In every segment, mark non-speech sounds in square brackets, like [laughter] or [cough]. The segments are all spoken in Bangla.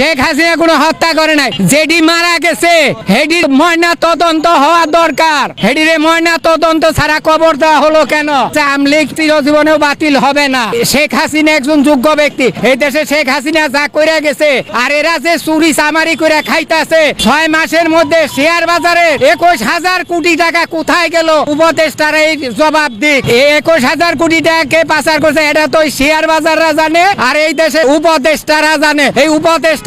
শেখ হাসিনা কোনো হত্যা করে নাই। যেডি মারা গেছে হেডির ময়না তদন্ত হওয়া দরকার। হেডিরে ময়না তদন্ত ছাড়া কবর দেওয়া হলো কেন? আমলিগ চিরজীবনেও বাতিল হবে না। শেখ হাসিনা একজন যোগ্য ব্যক্তি। এই দেশে শেখ হাসিনা যা করে গেছে আর এরা যে চুরি চামারি করে খাইতাছে, ছয় মাসের মধ্যে শেয়ার বাজারে একুশ হাজার কোটি টাকা কোথায় গেল? উপদেষ্টার এই জবাব দিক। একুশ হাজার কোটি টাকা কে পাচার করছে, এটা তো শেয়ার বাজাররা জানে আর এই দেশে উপদেষ্টারা জানে। এই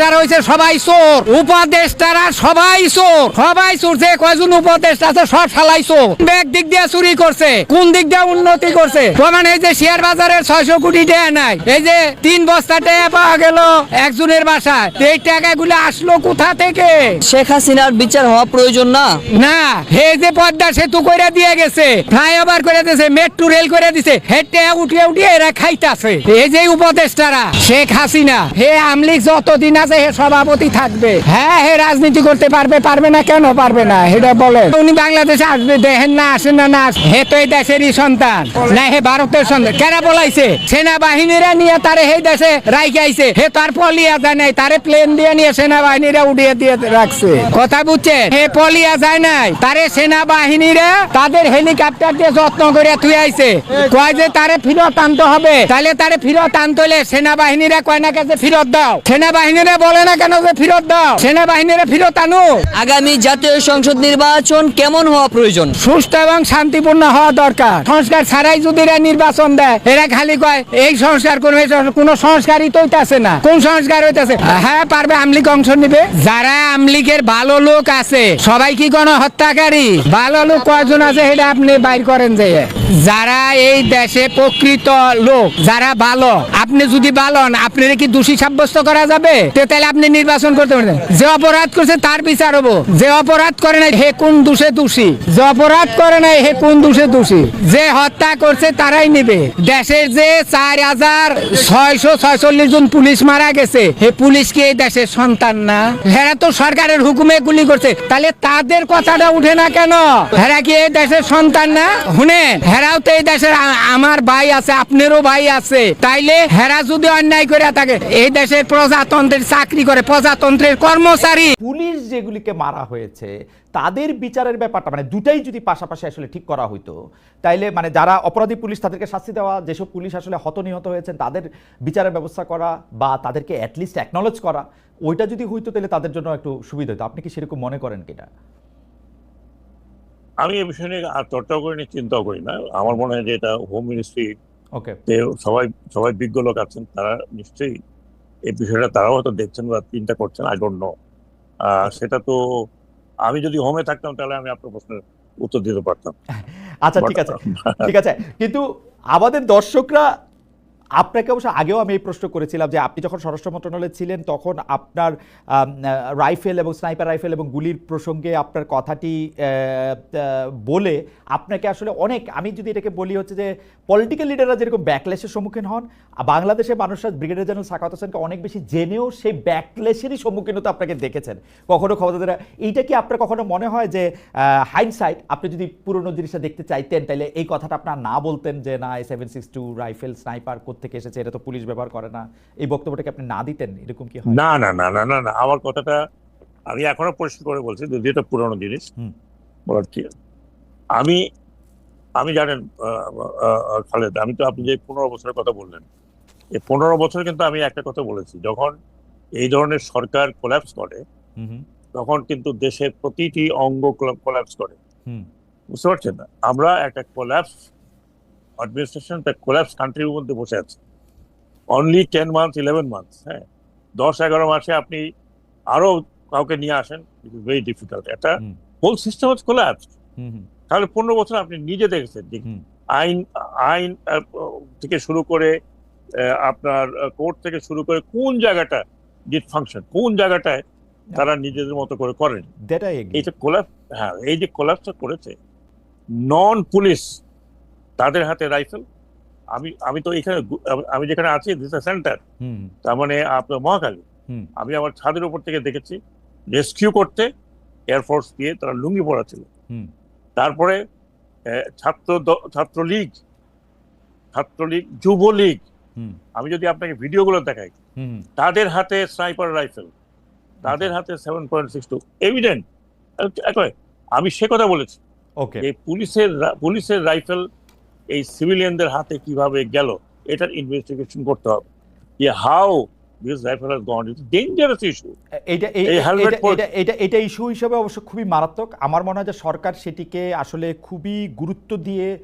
উপদেষ্টারা হয়েছে সবাই চোর। উপদেষ্টারা সবাই চোর। সবাই চোর যে কয়জন উপদেষ্টা আছে সব সালাই চোর। ব্যাগ দিক দিয়ে চুরি করছে? কোন দিক দিয়ে উন্নতি করছে? প্রমাণ এই যে শেয়ার বাজারের ছয়শো কোটি টাকা নাই। এই যে তিন বস্তা টাকা পাওয়া গেল একজনের বাসায়। এই টাকাগুলো আসলো কোথা থেকে? শেখ হাসিনার বিচার হওয়া প্রয়োজন না? না হে যে পদ্মা সেতু করে দিয়ে গেছে ফ্লাইওভার করে দিয়েছে মেট্রো রেল করে দিছে হেঁটে উঠিয়ে উঠিয়ে এরা খাইতাছে। এই যে উপদেষ্টারা শেখ হাসিনা হে আমলিক যতদিন আছে হে সভাপতি থাকবে। হ্যাঁ হে রাজনীতি করতে পারবে পারবে না কেন পারবে না? এটা বলেন। উনি বাংলাদেশে আসবে, দেখেন না আসেন না না হে তো এই দেশেরই সন্তান, না হে ভারতের সন্তান। কেনা বলাইছে? সেনাবাহিনীরা নিয়ে তারে এই দেশে রাইকে আইছে। হে তার পলিয়া যায় নাই, তারে প্লেন দিয়ে নিয়ে সেনাবাহিনীরা উঠিয়ে দিয়ে রাখছে। কথা বুঝছেন? হে পলিয়া যায় নাই, তারে সেনাবাহিনীরা তাদের হেলিকপ্টার দিয়ে যত্ন করে থুই আইছে। কয় যে তারে ফেরত আনতে হবে? তাহলে তারে ফিরত আনতে হলে সেনাবাহিনীরা কয় না কাছে ফেরত দাও? সেনাবাহিনীরা বলে না কেন যে ফেরত দাও? সেনাবাহিনীরা ফেরত আনো। আগামী জাতীয় সংসদ নির্বাচন কেমন হওয়া প্রয়োজন? সুস্থ এবং শান্তিপূর্ণ হওয়া দরকার। সংস্কার ছাড়াই যদি এরা নির্বাচন দেয় এরা খালি কয় এই সংস্কার করবে কোনো সংস্কারই তো হইতাছে না। কোন সংস্কার হইতাছে? হ্যাঁ পারবে আমলিক অংশ নিবে। যারা আমলিকের ভালো লোক আছে সবাই কি কোনো হত্যাকারী ভালো লোক কয়জন আছে সেটা আপনি বাইর করেন যে। যারা এই দেশে প্রকৃত লোক যারা ভালো আপনি যদি ভালো আপনি কি দোষী সাব্যস্ত করা যাবে? তো তাহলে আপনি নির্বাচন করতে পারেন যে অপরাধ করছে তার বিচার হব। যে অপরাধ করে নাই, হে কোন দোষে দোষী? যে অপরাধ করে নাই, হে কোন দোষে দোষী? যে হত্যা করছে তারাই নেবে। দেশের যে চার হাজার ছয়শো ছয়চল্লিশ জন পুলিশ মারা গেছে, হে পুলিশ কি এই দেশের সন্তান না? হেরা তো সরকারের হুকুমে গুলি করছে। তাহলে তাদের কথাটা উঠে না কেন? হেরা কি এই দেশের সন্তান না? শুনেন, হেরাও তো এই দেশের আমার ভাই আছে, আপনারও ভাই আছে। তাইলে হেরা যদি অন্যায় করে থাকে, এই দেশের প্রজাতন্ত্রের চাকরি করে প্রজাতন্ত্রের কর্মচারী। পুলিশ যেগুলিকে মারা হয়েছে তাদের বিচারের ব্যাপারটা মানে দুটাই যদি পাশাপাশি আসলে ঠিক করা হইতো তাইলে মানে যারা অপরাধী পুলিশ তাদেরকে শাস্তি দেওয়া যেসব পুলিশ আসলে হত নিহত হয়েছেন তাদের বিচারের ব্যবস্থা করা বা তাদেরকে অ্যাটলিস্ট অ্যাকনলেজ করা ওইটা যদি হইতো তাহলে তাদের জন্য একটু সুবিধা হতো আপনি কি সেরকম মনে করেন কিনা? আমি এই বিষয় নিয়ে আর চর্চাও করি না চিন্তাও করি না। আমার মনে হয় যে এটা হোম মিনিস্ট্রি ওকে সবাই সবাই বিজ্ঞ লোক আছেন তারা নিশ্চয়ই এই বিষয়টা তারাও হয়তো দেখছেন বা চিন্তা করছেন আই ডোন্ট নো সেটা তো আমি যদি হোমে থাকতাম তাহলে আমি আপনার প্রশ্নের উত্তর দিতে পারতাম। আচ্ছা ঠিক আছে। [laughs] ঠিক আছে। কিন্তু আমাদের দর্শকরা আপনাকে অবশ্য আগেও আমি এই প্রশ্ন করেছিলাম যে আপনি যখন স্বরাষ্ট্র মন্ত্রণালয়ে ছিলেন, তখন আপনার রাইফেল এবং স্নাইপার রাইফেল এবং গুলির প্রসঙ্গে আপনার কথাটি বলে আপনাকে আসলে অনেক, আমি যদি এটাকে বলি হচ্ছে যে পলিটিক্যাল লিডাররা যেরকম ব্যাকলেসের সম্মুখীন হন বাংলাদেশের মানুষরা ব্রিগেডিয়ার জেনারেল সাকাত হোসেনকে অনেক বেশি জেনেও সেই ব্যাকলেসেরই সম্মুখীন হতে আপনাকে দেখেছেন। কখনো ক্ষমতাদের এইটা কি আপনার কখনো মনে হয় যে হাইন্ডসাইট আপনি যদি পুরনো জিনিসটা দেখতে চাইতেন তাহলে এই কথাটা আপনার না বলতেন যে, না seven six two rifle sniper থেকে এসেছে? এটা তো পুলিশ ব্যবহার করে না। এই বক্তব্যটাকে আপনি না দিতেন এরকম কি না না না না না না আমার কথাটা আমি এখনও পরিষ্কার করে বলছি যদি এটা পুরনো জিনিস বলার কি? আমি আমি জানেন খালেদ আমি তো আপনি যে পনেরো বছরের কথা বললেন এই পনেরো বছর কিন্তু আমি একটা কথা বলেছি যখন এই ধরনের সরকার কোল্যাপস করে তখন কিন্তু দেশের প্রতিটি অঙ্গ কোল্যাপস করে। বুঝতে পারছেন না? আমরা একটা কোল্যাপস অ্যাডমিনিস্ট্রেশন কোল্যাপস কান্ট্রির মধ্যে বসে আছি। Only ten month eleven month হ্যাঁ। দশ এগারো মাসে আপনি আরও কাউকে নিয়ে আসেন ইট ইজ ভেরি ডিফিকাল্ট একটা হোল সিস্টেম হচ্ছে হুম, তাহলে পনেরো বছর আপনি নিজে দেখেছেন আইন আইন থেকে শুরু করে আপনার কোর্ট থেকে শুরু করে কোন জায়গাটা ডিট ফাংশন কোন জায়গাটায় তারা নিজেদের মতো করে করেন. এই যে কোলাপ হ্যাঁ এই যে কোলাপসটা করেছে নন পুলিশ তাদের হাতে রাইফেল আমি আমি তো এখানে আমি- যেখানে আছি দিস সেন্টার তার মানে আপনার মহাকালী। আমি আমার ছাদের উপর থেকে দেখেছি রেস্কিউ করতে এয়ারফোর্স দিয়ে তারা লুঙ্গি পরা ছিল হুম। তারপরে ছাত্র ছাত্রলীগ ছাত্রলীগ যুবলীগ আমি যদি আপনাকে ভিডিওগুলো দেখাই হুম তাদের হাতে স্নাইপার রাইফেল তাদের হাতে seven point six two evident আমি সে কথা বলেছি ওকে এই পুলিশের পুলিশের রাইফেল এই সিভিলিয়ানদের হাতে কীভাবে গেল এটার ইনভেস্টিগেশন করতে হবে। হাউ এটা- ইস্যু হিসেবে অবশ্য খুবই মারাত্মক। আমার মনে হয় যে সরকার সেটিকে আসলে খুবই গুরুত্ব দিয়ে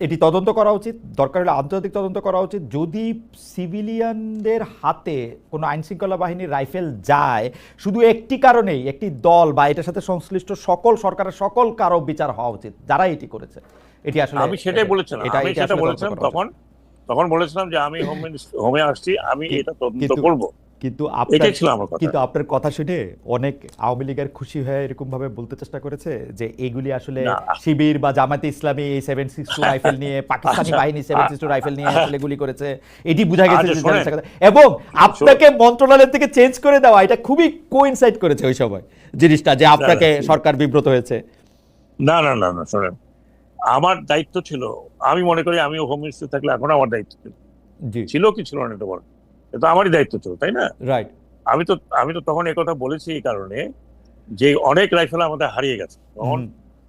এটি তদন্ত করা উচিত। দরকার হলে আন্তর্জাতিক তদন্ত করা উচিত। যদি সিভিলিয়ানদের হাতে কোনো আইন শৃঙ্খলা বাহিনীর রাইফেল যায় শুধু একটি কারণেই একটি দল বা এটার সাথে সংশ্লিষ্ট সকল সরকারের সকল কারও বিচার হওয়া উচিত। যারা এটি করেছে। এটি আসলে আমি সেটাই বলেছিলাম আমি সেটা বলেছিলাম তখন তখন বলেছিলাম যে আমি হোম হোমে আসছি আমি এটা তদন্ত করব। কিন্তু আপনার কিন্তু আপনার কথা শুনে অনেক আওয়ামী লীগের খুশি হয়ে এরকম ভাবে বলতে চেষ্টা করেছে যে এগুলি আসলে শিবির বা জামাতে ইসলামী এই সেভেন সিক্স টু রাইফেল নিয়ে পাকিস্তানি আচ্ছা। বাহিনী সেভেন সিক্স টু রাইফেল নিয়ে আসলে গুলি করেছে। এটি বোঝা গেছে আচ্ছা, কথা। এবং আপনাকে মন্ত্রণালয় থেকে চেঞ্জ করে দেওয়া এটা খুবই কোইনসাইড করেছে ওই সময় জিনিসটা যে আপনাকে সরকার বিব্রত হয়েছে। না না না না শোনেন। আমার দায়িত্ব ছিল আমি মনে করি আমি হোম মিনিস্টার থাকলে এখন আমার দায়িত্ব ছিল। ছিল কি ছিল না এটা বল। এটা আমারই দায়িত্ব ছিল তাই না? রাইট আমি তো আমি তো তখন কথা বলেছি এই কারণে যে অনেক রাইফেল আমাদের হারিয়ে গেছে। তখন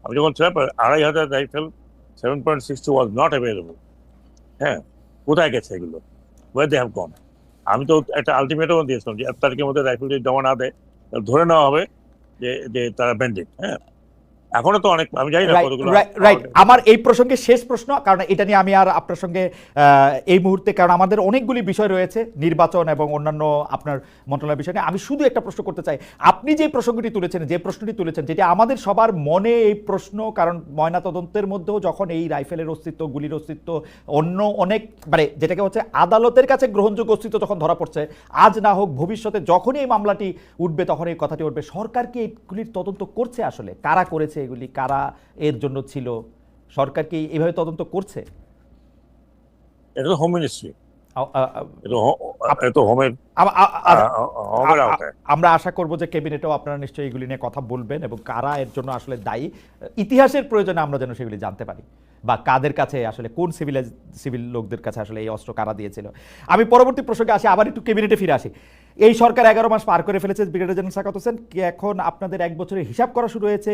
আমি যখন ছিলাম আড়াই হাজার rifle seven point six two was not available হ্যাঁ কোথায় গেছে এগুলো? ওয়ে দে হ্যাভ গন আমি তো একটা আলটিমেটাম দিয়েছিলাম যে এক তারিখের মধ্যে রাইফেল যদি জমা না দেয় ধরে নেওয়া হবে যে যে তারা ব্যান্ডেড হ্যাঁ? এখনও তো অনেক আমি জানি না কতগুলো রাইট আমার এই প্রসঙ্গে শেষ প্রশ্ন কারণ এটা নিয়ে আমি আর আপনার সঙ্গে এই মুহূর্তে কারণ আমাদের অনেকগুলি বিষয় রয়েছে নির্বাচন এবং অন্যান্য আপনার মন্ত্রণালয় বিষয় নিয়ে। আমি শুধু একটা প্রশ্ন করতে চাই। আপনি যে প্রসঙ্গটি তুলেছেন যে প্রশ্নটি তুলেছেন যেটি আমাদের সবার মনে এই প্রশ্ন কারণ ময়নাতদন্তের মধ্যেও যখন এই রাইফেলের অস্তিত্ব গুলির অস্তিত্ব অন্য অনেক মানে যেটাকে হচ্ছে আদালতের কাছে গ্রহণযোগ্য অস্তিত্ব যখন ধরা পড়ছে আজ না হোক ভবিষ্যতে যখনই এই মামলাটি উঠবে তখন এই কথাটি উঠবে। সরকার কি এগুলির তদন্ত করছে আসলে? কারা করেছে? এগুলি কারা এর জন্য ছিল? সরকার কি এভাবে তদন্ত করছে? এটা তো হোম মিনিস্ট্রি আমরা আশা করব যে ক্যাবিনেটেও আপনারা নিশ্চয়ই এগুলি নিয়ে কথা বলবেন এবং কারা এর জন্য আসলে দায়ী? ইতিহাসের প্রয়োজনে আমরা যেন সেগুলি জানতে পারি। বা কাদের কাছে আসলে কোন সিভিল সিভিল লোকদের কাছে আসলে এই অস্ত্র কারা দিয়েছিল? আমি পরবর্তী প্রসঙ্গে আসি আবার একটু ক্যাবিনেটে ফিরে আসি। এই সরকার এগারো মাস পার করে ফেলেছে ব্রিগেডিয়ার জেনারেল সাকাত হোসেন। এখন আপনাদের এক বছরের হিসাব করা শুরু হয়েছে?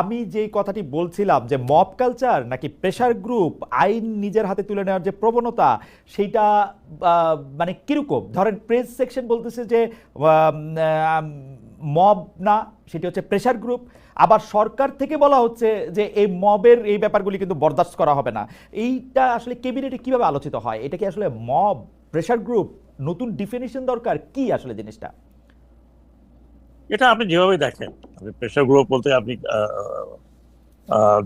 আমি যেই কথাটি বলছিলাম যে মব কালচার নাকি প্রেশার গ্রুপ আইন নিজের হাতে তুলে নেওয়ার যে প্রবণতা সেইটা মানে কীরকম? ধরেন প্রেস সেকশন বলতেছে যে মব না, সেটি হচ্ছে প্রেশার গ্রুপ। আবার সরকার থেকে বলা হচ্ছে যে এই মবের এই ব্যাপারগুলি কিন্তু বরদাস্ত করা হবে না। এইটা আসলে ক্যাবিনেটে কীভাবে আলোচিত হয়? এটা কি আসলে মব প্রেশার গ্রুপ নতুন ডিফিনিশন দরকার কি আসলে জিনিসটা? এটা আপনি যেভাবে দেখেন, আপনি প্রেশার গ্রুপ বলতে আপনি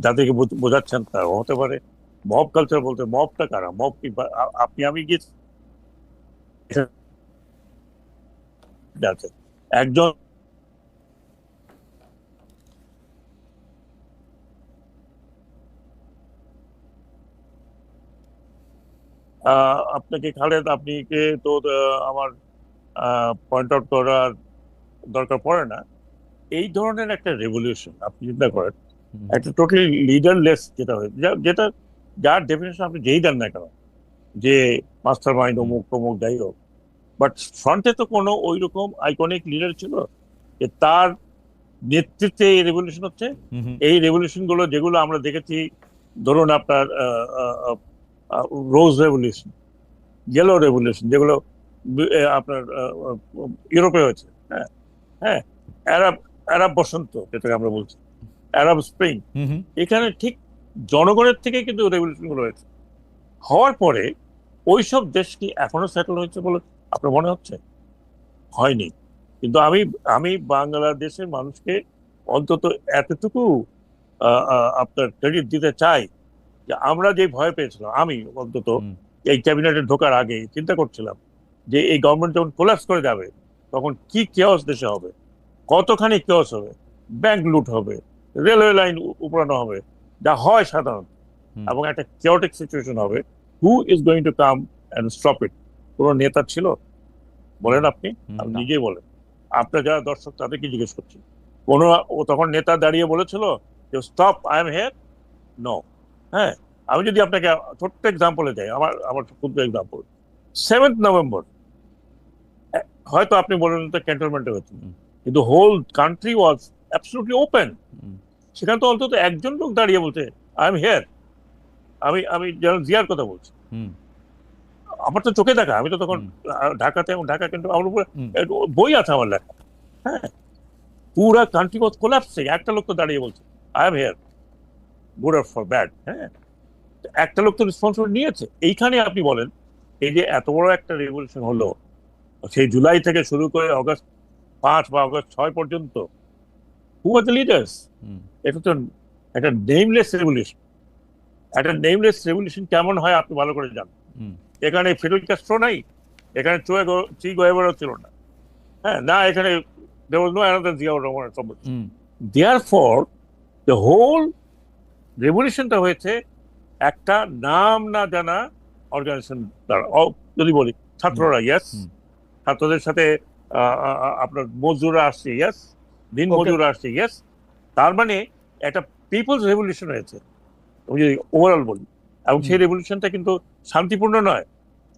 যাদেরকে বোঝ- বোঝাচ্ছেন তা হতে পারে। মব কালচার বলতে মবটা কারা? মব কি আপনি, আমি গিয়ে একজন আপনাকে খালেদ আপনি তো আমার পয়েন্ট আউট করার দরকার পড়ে না? এই ধরনের একটা রেভলিউশন আপনি চিন্তা করেন একটা টোটালি লিডারলেস যেটা হয় যা- যেটা যার ডেফিনেশন আপনি যেই দেন না কেন যে মাস্টার মাইন্ড অমুক তমুক যাই হোক বাট ফ্রন্টে তো কোনো ওই রকম আইকনিক লিডার ছিল যে তার নেতৃত্বে এই রেভলিউশন হচ্ছে। এই রেভলিউশনগুলো যেগুলো আমরা দেখেছি ধরুন আপনার রোজ রেভলিউশন ইয়েলো রেভলিউশন যেগুলো আপনার ইউরোপে হয়েছে। হ্যাঁ হ্যাঁ অ্যারাব অ্যারাব বসন্ত যেটাকে আমরা বলছি অ্যারাব স্প্রিং এখানে ঠিক জনগণের থেকে কিন্তু রেভলিউশনগুলো হয়েছে। হওয়ার পরে ওইসব দেশ কি এখনও সেটেল হয়েছে বলে আপনার মনে হচ্ছে? হয়নি। কিন্তু আমি আমি বাংলাদেশের মানুষকে অন্তত এতটুকু আপনার ক্রেডিট দিতে চাই যে আমরা যে ভয় পেয়েছিলাম আমি অন্তত এই ক্যাবিনেটে ঢোকার আগে চিন্তা করছিলাম যে এই গভর্নমেন্ট যখন কোলাপস করে যাবে তখন কি কেওস দেশে হবে? কতখানি কেওস হবে? ব্যাংক লুট হবে রেলওয়ে লাইন উপড়ানো হবে যা হয় সাধারণত এবং একটা কেওটিক সিচুয়েশন হবে। Who is going to come and stop it কোনো নেতা ছিল? বলেন আপনি আপনি নিজেই বলেন। আপনার যারা দর্শক তাদেরকে জিজ্ঞেস করছি। কোনো ও তখন নেতা দাঁড়িয়ে বলেছিল যে stop I am here no হ্যাঁ আমি যদি আপনাকে ছোট্ট এক্সাম্পলে যাই আমার আমার ক্ষুদ্র এক্সাম্পল সেভেন্থ নভেম্বর হয়তো আপনি বলেন তো ক্যান্টনমেন্টে হয়েছে কিন্তু whole country was absolutely open সেখানে তো অন্তত একজন লোক দাঁড়িয়ে বলছে আই এম হেয়ার আমি আমি যেন জিয়ার কথা বলছি। আমার তো চোখে দেখা আমি তো তখন ঢাকাতে ঢাকা কিন্তু আমার উপরে বই আছে আমার লেখা। হ্যাঁ পুরা কান্ট্রি ওয়াজ কোলাপসিং একটা লোক তো দাঁড়িয়ে বলছে I am here good or for bad হ্যাঁ একটা লোক তো রেসপন্সিবিলিটি নিয়েছে এইখানে আপনি বলেন এই যে এত বড় একটা রেভলিউশন হলো সেই জুলাই থেকে শুরু করে অগস্ট পাঁচ বা অগস্ট ছয় পর্যন্ত হু আর দ্য লিডার্স। এটা তো একটা নেমলেস রেভলিউশন একটা নেমলেস রেভলিউশন কেমন হয় আপনি ভালো করে জানেন। এখানে ফিডেল ক্যাস্ট্রো নাই এখানে চুয়ে চি গোয়েবারও ছিল না হ্যাঁ না এখানে was no another Ziaur Rahman. Hmm. Therefore, the whole রেভলিউশনটা হয়েছে একটা নাম না জানা অর্গানাইজেশন দ্বারা। যদি বলি ছাত্ররা ইয়েস। ছাত্রদের সাথে আপনার মজদুররা আসছে ইয়েস দিন. মজুররা আসছে ইয়েস তার মানে একটা পিপলস রেভলিউশন হয়েছে। আমি যদি ওভারঅল বলি। এবং সেই। রেভলিউশনটা কিন্তু শান্তিপূর্ণ নয়।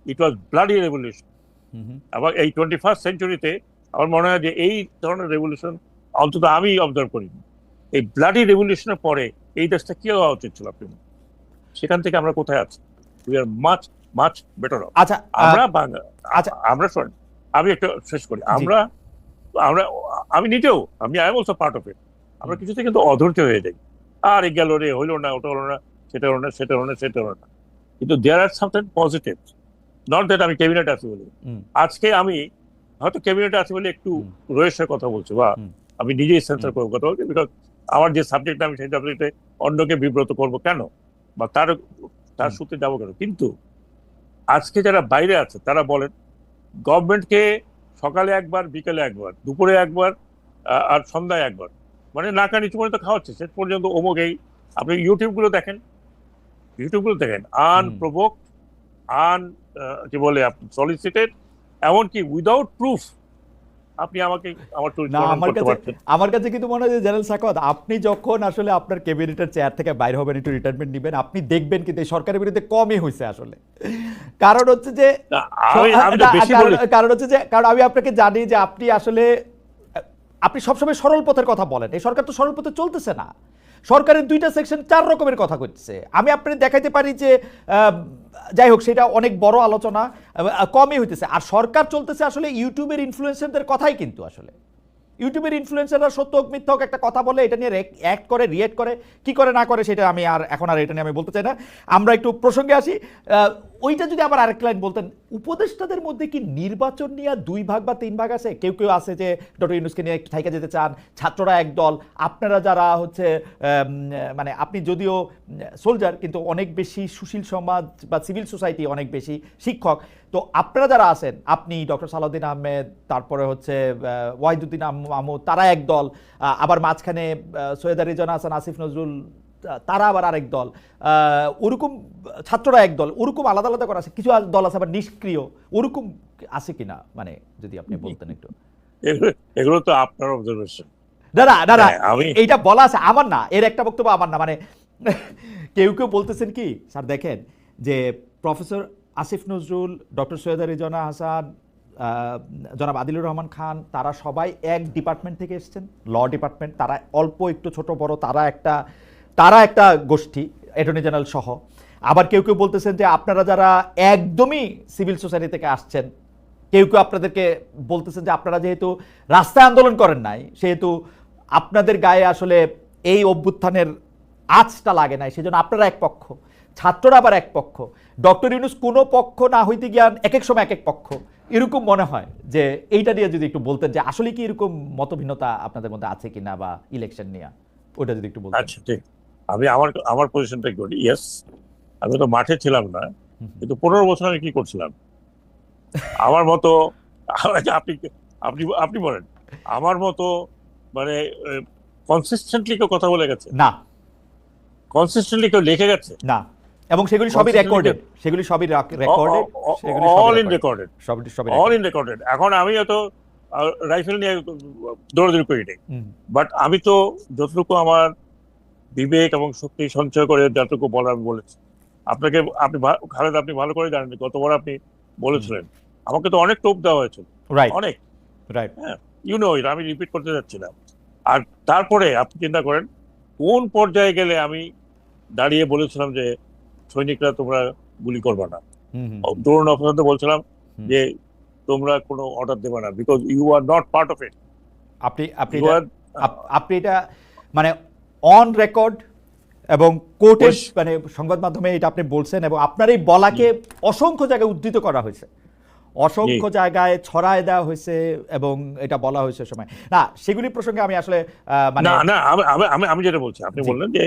It was bloody revolution. আবার এই টোয়েন্টি ফার্স্ট সেঞ্চুরিতে আমার মনে হয় যে এই ধরনের রেভলিউশন অন্তত আমি অবজার্ভ করিনি। এই ব্লাডি রেভলিউশনের পরে এই দেশটা কি হওয়া উচিত ছিল আপনি? সেখান থেকে আমরা কোথায় আছি? We are much much better আচ্ছা আমরা আচ্ছা। আমরা শোনেন আমি একটা শেষ করি। আমরা আমরা আমি নিজেও আমি I also part of it আমরা কিছুতে কিন্তু অধৈর্য হয়ে যাই। আর গেল রে হইল না ওটা হলো না সেটা হলো না সেটা হলো না সেটা হলো না। কিন্তু there are something positive not that আমি ক্যাবিনেট আছি বলে। আজকে আমি হয়তো ক্যাবিনেট আছি বলে একটু। রয়েসের কথা বলছি বা আমি নিজেই সেন্সার করব কথা বলছি বিকজ আমার যে সাবজেক্ট আমি সেই সাবজেক্টে অন্যকে বিব্রত করব কেন? বা তার তার সূত্রে যাব কেন? কিন্তু আজকে যারা বাইরে আছে তারা বলেন গভর্নমেন্টকে সকালে একবার বিকেলে একবার দুপুরে একবার আর সন্ধ্যায় একবার মানে নাকা নিচু করে তো খাওয়াচ্ছে। শেষ পর্যন্ত অমুক এই আপনি ইউটিউবগুলো দেখেন। ইউটিউবগুলো দেখেন আনপ্রভোক আন কি বলে সলিসিটেড এমনকি উইদাউট প্রুফ আপনি আমাকে আমার না আমার কাছে আমার কাছে কিন্তু মনে হয় যে জেনারেল সাকত আপনি যখন আসলে আপনার ক্যাবিনেটের চেয়ার থেকে বাইরে হবেন একটু রিটায়ারমেন্ট নেবেন আপনি দেখবেন কিন্তু এই সরকারের বিরুদ্ধে কমই হয়েছে আসলে। কারণ হচ্ছে যে কারণ হচ্ছে যে কারণ আমি আপনাকে জানি যে আপনি আসলে আপনি সবসময় সরল পথের কথা বলেন। এই সরকার তো সরল পথে চলতেছে না। সরকারের দুইটা সেকশন চার রকমের কথা করছে আমি আপনি দেখাইতে পারি যে যাই হোক, সেটা অনেক বড় আলোচনা কমই হইতেছে। আর সরকার চলতেছে আসলে ইউটিউবের ইনফ্লুয়েন্সারদের কথাই কিন্তু আসলে। ইউটিউবের ইনফ্লুয়েন্সাররা সত্য হোক, মিথ্যা হোক, একটা কথা বলে এটা নিয়ে অ্যাক্ট করে রিয়েক্ট করে, কি করে না করে সেটা আমি আর এখন আর এটা নিয়ে আমি বলতে চাই না। আমরা একটু প্রসঙ্গে আসি। ওইটা যদি আবার আরেক লাইন বলতেন, উপদেষ্টাদের মধ্যে কি নির্বাচন নিয়ে দুই ভাগ বা তিন ভাগ আছে? কেউ কেউ আছে যে, ডক্টর ইউনুসকে নিয়ে থাইকা যেতে চান, ছাত্ররা এক দল আপনারা যারা হচ্ছে মানে আপনি যদিও সোলজার কিন্তু অনেক বেশি সুশীল সমাজ বা সিভিল সোসাইটি অনেক বেশি শিক্ষক। তো আপনারা যারা আছেন, আপনি ডক্টর সালাউদ্দিন আহমেদ, তারপরে হচ্ছে ওয়াহিদুদ্দিন আহম- মাহমুদ তারা এক দল আবার মাঝখানে সৈয়দা রিজনা হাসান, আসিফ নজরুল তারা আবার আরেক দল। ওরকম ছাত্ররা এক দল ওরকম আলাদা আলাদা করা আছে। কিছু দল আছে আবার নিষ্ক্রিয়। ওরকম আছে কিনা? মানে যদি আপনি বলতেন একটু। এগুলো- তো আপনার অবজারভেশন না না না না হ্যাঁ, আমি এইটা বলা আছে। আমার না এর একটা বক্তব্য আমার না। মানে [laughs] কেউ কেউ বলতেছেন কি স্যার দেখেন যে প্রফেসর আসিফ নজরুল ডক্টর সৈয়দ রিজনা হাসান জনাব আদিলুর রহমান খান তারা সবাই এক ডিপার্টমেন্ট থেকে এসেছেন। ল ডিপার্টমেন্ট তারা অল্প একটু ছোট বড় তারা একটা তারা একটা গোষ্ঠী অ্যাটর্নি জেনারেল সহ। আবার কেউ কেউ বলতেছেন যে আপনারা যারা একদমই সিভিল সোসাইটি থেকে আসছেন, কেউ কেউ আপনাদেরকে বলতেছেন যে আপনারা যেহেতু রাস্তায় আন্দোলন করেন নাই, সেহেতু আপনাদের গায়ে আসলে এই অভ্যুত্থানের আঁচটা লাগে নাই, সেজন্য আপনারা এক পক্ষ, ছাত্ররা আবার এক পক্ষ। ডক্টর ইউনুস কোনো পক্ষ না হইতে গিয়ান এক এক সময় এক এক পক্ষ। এরকম মনে হয় যে এইটা নিয়ে যদি একটু বলতেন যে আসলে কি এরকম মতভিন্নতা আপনাদের মধ্যে আছে কিনা বা ইলেকশন নিয়ে, ওটা যদি একটু বলতেন। আচ্ছা ঠিক। আমি আমার আমার পজিশনটা করি? ইয়েস আমি তো মাঠে ছিলাম না কিন্তু পনেরো বছর আমি কি করছিলাম? আমার মতো আপনি আপনি আপনি বলেন। আমার মতো মানে কনসিস্টেন্টলি কেউ কথা বলে গেছে? না। কনসিস্টেন্টলি কেউ লিখে গেছে? না। এবং সেগুলি সবই রেকর্ডেড সেগুলি সবই রেকর্ডেড সেগুলি অল ইন রেকর্ডেড সবই সবই অল ইন রেকর্ডেড এখন আমি এত রাইফেল নিয়ে দৌড়াদৌড়ি করি নি হুম। বাট আমি তো যতটুকু আমার বিবেক এবং শক্তি সঞ্চয় করে যতটুকু বলার আমি বলেছি আপনাকে আপনি খালেদ আপনি ভালো করে জানেন গতবার আপনি বলেছিলেন। আমাকে তো অনেক টোপ দেওয়া হয়েছিল। অনেক। রাইট ইউ নো আমি রিপিট করতে যাচ্ছি না আর তারপরে আপনি চিন্তা করেন কোন পর্যায়ে গেলে আমি দাঁড়িয়ে বলেছিলাম যে সৈনিকরা তোমরা গুলি করবে না। ড্রোন অফিসারদের বলছিলাম যে তোমরা কোনো অর্ডার দেবে না because you are not part of it আপনি আপনি আপনি এটা মানে অন রেকর্ড এবং কোর্টে Yes. মানে সংবাদ মাধ্যমে এটা আপনি বলছেন এবং আপনার এই বলাকে অসংখ্য জায়গায় উদ্ধৃত করা হয়েছে। অসংখ্য জায়গায় ছড়ায় দেওয়া হয়েছে এবং এটা বলা হয়েছে সময়। না সেগুলি প্রসঙ্গে আমি আসলে মানে না আমি যেটা বলছি আপনি বললেন যে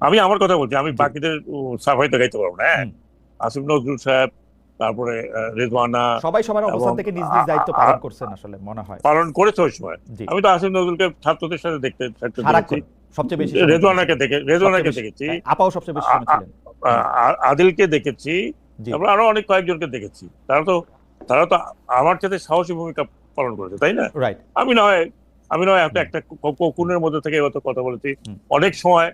আমি আমার কথা বলছি আমি বাকিদের সাফাই তো গাইতে পারব না হ্যাঁ। আসিফ নজরুল সাহেব তারপরে রেজওয়ানা সবাই সবার অবস্থান থেকে নিজ নিজ দায়িত্ব পালন করছেন আসলে মনে হয়। পালন করেছে ওই সময়। আমি তো আসিফ নজরুলকে ছাত্রদের সাথে দেখতে থাকতে সবচেয়ে বেশি রেজওয়ানাকে দেখে রেজওয়ানাকে দেখেছি। আপাও সবচেয়ে বেশি শুনেছিলেন। আদিলকে দেখেছি। তারপরে আরও অনেক কয়েকজনকে দেখেছি। তারা তো তারা তো আমার সাথে সাহসী ভূমিকা পালন করেছে তাই না? রাইট আমি নয় আমি নয় একটা একটা কোকুনের মধ্যে থেকে অত কথা বলেছি। অনেক সময়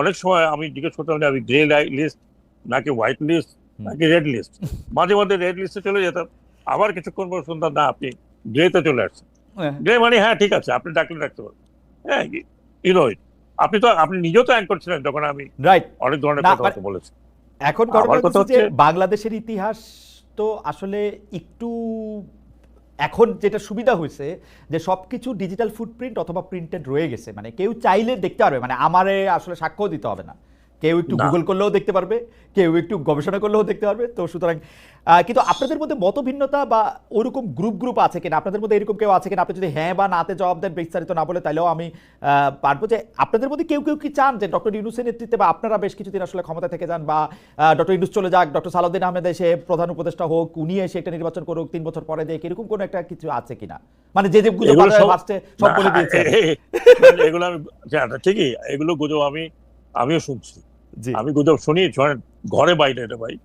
অনেক সময় আমি জিজ্ঞেস করতাম যে আমি গ্রে লিস্ট নাকি হোয়াইট লিস্ট নাকি রেড লিস্ট? মাঝে মাঝে রেড লিস্টে চলে যেতাম। আবার কিছুক্ষণ পর শুনতাম না আপনি গ্রেতে চলে আসছেন। গ্রে মানে হ্যাঁ ঠিক আছে আপনি ডাকলে ডাকতে পারেন হ্যাঁ ইউনো আপনি তো আপনি নিজেও তো অ্যাঙ্কর ছিলেন যখন আমি রাইট অনেক ধরনের কথা বলেছি। এখন কথা হচ্ছে বাংলাদেশের ইতিহাস তো আসলে একটু এখন যেটা সুবিধা হয়েছে যে সব কিছু ডিজিটাল ফুটপ্রিন্ট অথবা প্রিন্টেড রয়ে গেছে। মানে কেউ চাইলে দেখতে পারবে মানে আমারে আসলে সাক্ষ্য দিতে হবে না। কেউ একটু গুগল করলেও দেখতে পারবে কেউ একটু গবেষণা করলেও দেখতে পারবে। তো সুতরাং কিন্তু আপনাদের মধ্যে মতভিন্নতা বা ওরকম গ্রুপ গ্রুপ আছে কিনা? আপনাদের মধ্যে এরকম কেউ আছে কিনা? আপনি যদি হ্যাঁ বা নাতে জবাব দেন বিস্তারিত না বলে তাহলেও আমি পারব যে আপনাদের মধ্যে কেউ কেউ কি চান যে ডক্টর ইউনুসের নেতৃত্বে বা আপনারা বেশ কিছুদিন আসলে ক্ষমতা থেকে যান বা ডক্টর ইউনুস চলে যাক ডক্টর সালাউদ্দিন আহমেদ এসে প্রধান উপদেষ্টা হোক উনি এসে একটা নির্বাচন করুক তিন বছর পরে দেখ এরকম কোনো একটা কিছু আছে কিনা? মানে যে যে গুজব বাজারে সব- বলে দিয়েছে। এগুলো আমি ঠিকই এগুলো গুজব আমি আমিও শুনছি। আমি গুজব শুনি ঘরে বাইরে রে ভাই।